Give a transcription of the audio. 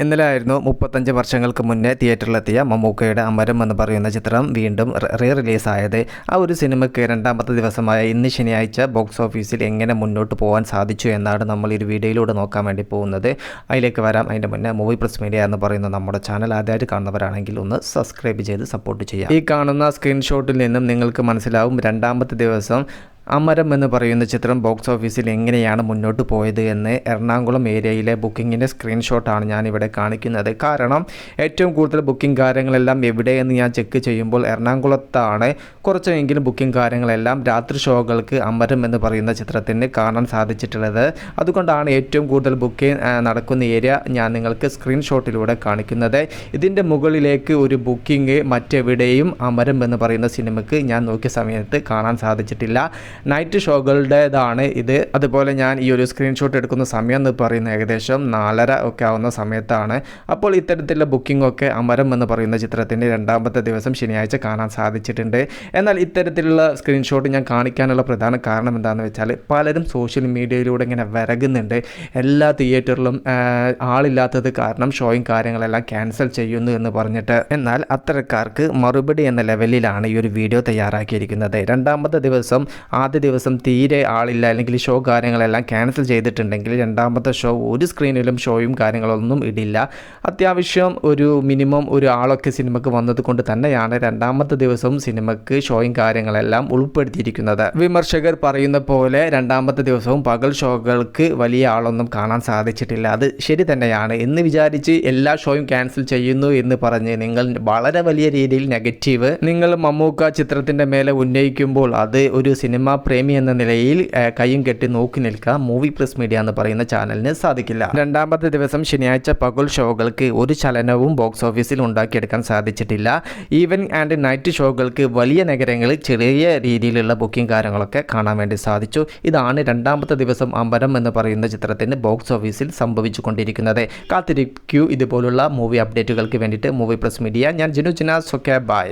ഇന്നലെ ആയിരുന്നു മുപ്പത്തഞ്ച് വർഷങ്ങൾക്ക് മുന്നേ തിയേറ്ററിലെത്തിയ മമ്മൂക്കയുടെ അമരം എന്ന് പറയുന്ന ചിത്രം വീണ്ടും റീ റിലീസായത് ആ ഒരു സിനിമയ്ക്ക് രണ്ടാമത്തെ ദിവസമായ ഇന്ന് ശനിയാഴ്ച ബോക്സ് ഓഫീസിൽ എങ്ങനെ മുന്നോട്ട് പോകാൻ സാധിച്ചു എന്നാണ് നമ്മൾ ഈ വീഡിയോയിലൂടെ നോക്കാൻ വേണ്ടി പോകുന്നത്. അതിലേക്ക് വരാം. അതിന്റെ മുന്നേ മൂവി പ്രസ് മീഡിയ എന്ന് പറയുന്ന നമ്മുടെ ചാനൽ. ആദ്യമായിട്ട് കാണുന്നവരാണെങ്കിൽ ഒന്ന് സബ്സ്ക്രൈബ് ചെയ്ത് സപ്പോർട്ട് ചെയ്യാം. ഈ കാണുന്ന സ്ക്രീൻഷോട്ടിൽ നിന്നും നിങ്ങൾക്ക് മനസ്സിലാവും രണ്ടാമത്തെ ദിവസം അമരം എന്ന് പറയുന്ന ചിത്രം ബോക്സ് ഓഫീസിൽ എങ്ങനെയാണ് മുന്നോട്ട് പോയത് എന്ന് എറണാകുളം ഏരിയയിലെ ബുക്കിങ്ങിന്റെ സ്ക്രീൻഷോട്ടാണ് ഞാനിവിടെ കാണിക്കുന്നത്. കാരണം ഏറ്റവും കൂടുതൽ ബുക്കിംഗ് കാര്യങ്ങളെല്ലാം എവിടെയെന്ന് ഞാൻ ചെക്ക് ചെയ്യുമ്പോൾ എറണാകുളത്താണ്. കുറച്ചെങ്കിലും ബുക്കിംഗ് കാര്യങ്ങളെല്ലാം രാത്രി ഷോകൾക്ക് അമരം എന്ന് പറയുന്ന ചിത്രത്തിന് കാണാൻ സാധിച്ചിട്ടുള്ളത്. അതുകൊണ്ടാണ് ഏറ്റവും കൂടുതൽ ബുക്കിംഗ് നടക്കുന്ന ഏരിയ ഞാൻ നിങ്ങൾക്ക് സ്ക്രീൻഷോട്ടിലൂടെ കാണിക്കുന്നത്. ഇതിന്റെ മുകളിലേക്ക് ഒരു ബുക്കിംഗ് മറ്റെവിടെയും അമരം എന്ന് പറയുന്ന സിനിമയ്ക്ക് ഞാൻ നോക്കിയ സമയത്ത് കാണാൻ സാധിച്ചിട്ടില്ല. നൈറ്റ് ഷോകളുടേതാണ് ഇത്. അതുപോലെ ഞാൻ ഈ ഒരു സ്ക്രീൻഷോട്ട് എടുക്കുന്ന സമയം എന്ന് പറയുന്നത് ഏകദേശം നാലര ഒക്കെ ആവുന്ന സമയത്താണ്. അപ്പോൾ ഇത്തരത്തിലുള്ള ബുക്കിംഗ് ഒക്കെ അമരം എന്ന് പറയുന്ന ചിത്രത്തിന്റെ രണ്ടാമത്തെ ദിവസം ശനിയാഴ്ച കാണാൻ സാധിച്ചിട്ടുണ്ട്. എന്നാൽ ഇത്തരത്തിലുള്ള സ്ക്രീൻഷോട്ട് ഞാൻ കാണിക്കാനുള്ള പ്രധാന കാരണം എന്താണെന്ന് വെച്ചാൽ പലരും സോഷ്യൽ മീഡിയയിലൂടെ ഇങ്ങനെ വിറകുന്നുണ്ട് എല്ലാ തിയേറ്ററിലും ആളില്ലാത്തത് കാരണം ഷോയും കാര്യങ്ങളെല്ലാം ക്യാൻസൽ ചെയ്യുന്നു എന്ന് പറഞ്ഞിട്ട്. എന്നാൽ അത്തരക്കാർക്ക് മറുപടി എന്ന ലെവലിലാണ് ഈ ഒരു വീഡിയോ തയ്യാറാക്കിയിരിക്കുന്നത്. രണ്ടാമത്തെ ദിവസം ആദ്യ ദിവസം തീരെ ആളില്ല അല്ലെങ്കിൽ ഷോ കാര്യങ്ങളെല്ലാം ക്യാൻസൽ ചെയ്തിട്ടുണ്ടെങ്കിൽ രണ്ടാമത്തെ ഷോ ഒരു സ്ക്രീനിലും ഷോയും കാര്യങ്ങളൊന്നും ഇടില്ല. അത്യാവശ്യം ഒരു മിനിമം ഒരു ആളൊക്കെ സിനിമക്ക് വന്നത് കൊണ്ട് തന്നെയാണ് രണ്ടാമത്തെ ദിവസവും സിനിമക്ക് ഷോയും കാര്യങ്ങളെല്ലാം ഉൾപ്പെടുത്തിയിരിക്കുന്നത്. വിമർശകർ പറയുന്ന പോലെ രണ്ടാമത്തെ ദിവസവും പകൽ ഷോകൾക്ക് വലിയ ആളൊന്നും കാണാൻ സാധിച്ചിട്ടില്ല. അത് ശരി തന്നെയാണ്. എന്ന് വിചാരിച്ച് എല്ലാ ഷോയും ക്യാൻസൽ ചെയ്യുന്നു എന്ന് പറഞ്ഞ് നിങ്ങൾ വളരെ വലിയ രീതിയിൽ നെഗറ്റീവ് നിങ്ങൾ മമ്മൂക്ക ചിത്രത്തിന്റെ മേലെ ഉന്നയിക്കുമ്പോൾ അത് ഒരു സിനിമ പ്രേമി എന്ന നിലയിൽ കൈയും കെട്ടി നോക്കി നിൽക്കുക മൂവി പ്രസ് മീഡിയ എന്ന് പറയുന്ന ചാനലിന് സാധിക്കില്ല. രണ്ടാമത്തെ ദിവസം ശനിയാഴ്ച പകൽ ഷോകൾക്ക് ഒരു ചലനവും ബോക്സ് ഓഫീസിൽ ഉണ്ടാക്കിയെടുക്കാൻ സാധിച്ചിട്ടില്ല. ഈവൻ ആൻഡ് നൈറ്റ് ഷോകൾക്ക് വലിയ നഗരങ്ങളിൽ ചെറിയ രീതിയിലുള്ള ബുക്കിംഗ് കാര്യങ്ങളൊക്കെ കാണാൻ വേണ്ടി സാധിച്ചു. ഇതാണ് രണ്ടാമത്തെ ദിവസം അമ്പരം എന്ന് പറയുന്ന ചിത്രത്തിന് ബോക്സ് ഓഫീസിൽ സംഭവിച്ചു കൊണ്ടിരിക്കുന്നത് കാത്തിരിക്കൂ ഇതുപോലുള്ള മൂവി അപ്ഡേറ്റുകൾക്ക് വേണ്ടിയിട്ട് മൂവി പ്രസ് മീഡിയ. ഞാൻ ജിനു ജിനാസ് ഒക്കെ ബായ്